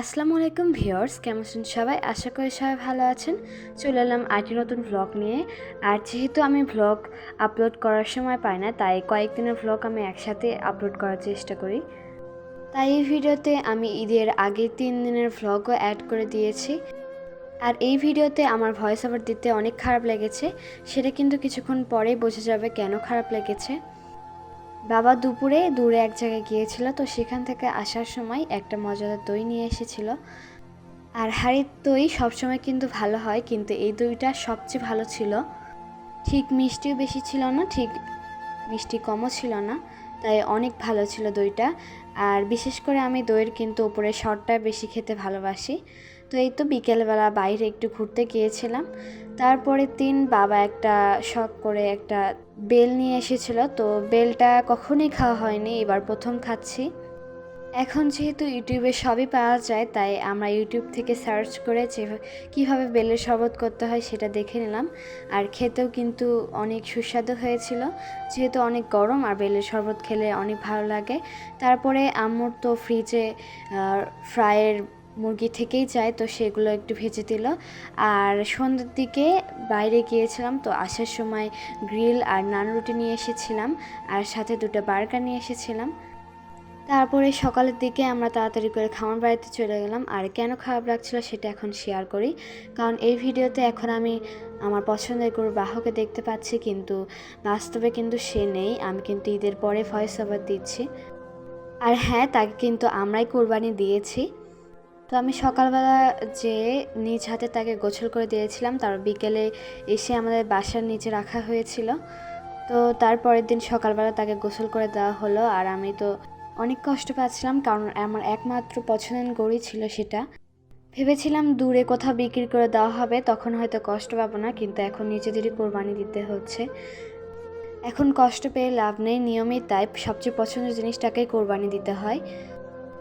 আসসালামু আলাইকুম ভিউয়ার্স, কেমন আছেন সবাই? আশা করি সবাই ভালো আছেন। চলে এলাম আরেকটি নতুন ভ্লগ নিয়ে। আর যেহেতু আমি ভ্লগ আপলোড করার সময় পাই না, তাই কয়েকদিনের ভ্লগ আমি একসাথে আপলোড করার চেষ্টা করি। তাই এই ভিডিওতে আমি ঈদের আগের তিন দিনের ভ্লগও অ্যাড করে দিয়েছি। আর এই ভিডিওতে আমার ভয়েস ওভার দিতে অনেক খারাপ লেগেছে। সেটা কিন্তু কিছুক্ষণ পরেই বোঝা যাবে কেন খারাপ লেগেছে। বাবা দুপুরে দূরে এক জায়গায় গিয়েছিল, তো সেখান থেকে আসার সময় একটা মজাদার দই নিয়ে এসেছিল। আর হাড়ির দই সবসময় কিন্তু ভালো হয়, কিন্তু এই দইটা সবচেয়ে ভালো ছিল। ঠিক মিষ্টিও বেশি ছিল না, ঠিক মিষ্টি কমও ছিল না, তাই অনেক ভালো ছিল দইটা। আর বিশেষ করে আমি দইয়ের কিন্তু উপরে শরটা বেশি খেতে ভালোবাসি। তো এই তো বিকেলবেলা বাইরে একটু ঘুরতে গিয়েছিলাম। তারপরে দিন বাবা একটা শখ করে একটা বেল নিয়ে এসেছিল। তো বেলটা কখনোই খাওয়া হয়নি, এবার প্রথম খাচ্ছি। এখন যেহেতু ইউটিউবে সবই পাওয়া যায়, তাই আমরা ইউটিউব থেকে সার্চ করে যে কীভাবে বেলের শরবত করতে হয় সেটা দেখে নিলাম। আর খেতেও কিন্তু অনেক সুস্বাদু হয়েছিল। যেহেতু অনেক গরম আর বেলের শরবত খেলে অনেক ভালো লাগে। তারপরে আম্মুর তো ফ্রিজে ফ্রায়ের মুরগি থেকেই যায়, তো সেগুলো একটু ভেজে দিল। আর সন্ধ্যের দিকে বাইরে গিয়েছিলাম, তো আসার সময় গ্রিল আর নান রুটি নিয়ে এসেছিলাম, আর সাথে দুটো বার্গার নিয়ে এসেছিলাম। তারপরে সকালের দিকে আমরা তাড়াতাড়ি করে খামার বাড়িতে চলে গেলাম, আর কেন খারাপ লাগছিল সেটা এখন শেয়ার করি। কারণ এই ভিডিওতে এখন আমি আমার পছন্দের গরুর বাহকে দেখতে পাচ্ছি, কিন্তু বাস্তবে কিন্তু সে নেই, আমি কিন্তু ঈদের পরে ভয়েস ওভার দিচ্ছি। আর হ্যাঁ তাকে কিন্তু আমরাই কোরবানি দিয়েছি। তো আমি সকালবেলা যে নিজ হাতে তাকে গোছল করে দিয়েছিলাম, তার বিকেলে এসে আমাদের বাসার নিচে রাখা হয়েছিল। তো তারপরের দিন সকালবেলা তাকে গোসল করে দেওয়া হলো আর আমি তো অনেক কষ্ট পাচ্ছিলাম কারণ আমার একমাত্র পছন্দের গড়ি ছিল সেটা। ভেবেছিলাম দূরে কোথাও বিক্রি করে দেওয়া হবে, তখন হয়তো কষ্ট পাবো না, কিন্তু এখন নিজেদেরই কোরবানি দিতে হচ্ছে। এখন কষ্ট পেয়ে লাভ নেই নিয়মেই তাই সবচেয়ে পছন্দের জিনিসটাকেই কোরবানি দিতে হয়।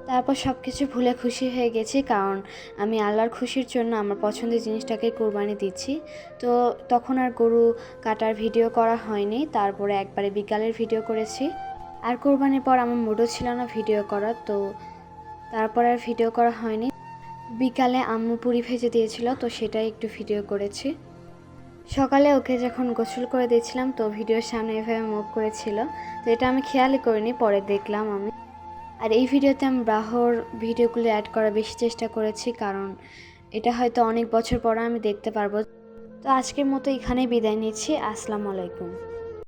তারপর সব কিছু ভুলে খুশি হয়ে গেছি কারণ আমি আল্লাহর খুশির জন্য আমার পছন্দের জিনিসটাকে কোরবানি দিচ্ছি। তো তখন আর গরু কাটার ভিডিও করা হয়নি, তারপরে একবারে বিকালের ভিডিও করেছি। আর কোরবানির পর আমার মুডও ছিল না ভিডিও করার, তো তারপর আর ভিডিও করা হয়নি। বিকালে আম্মু পুরি ভেজে দিয়েছিল, তো সেটাই একটু ভিডিও করেছি। সকালে ওকে যখন গোসল করে দিয়েছিলাম, তো ভিডিওর সামনে এভাবে মুভ করেছিল। তো এটা আমি খেয়ালই করিনি, পরে দেখলাম আমি। আর এই ভিডিওতে আমি ব্রাহর ভিডিওগুলো অ্যাড করার বেশি চেষ্টা করেছি, কারণ এটা হয়তো অনেক বছর পরে আমি দেখতে পারব। তো আজকের মতো এখানেই বিদায় নিচ্ছি, আসসালামু আলাইকুম।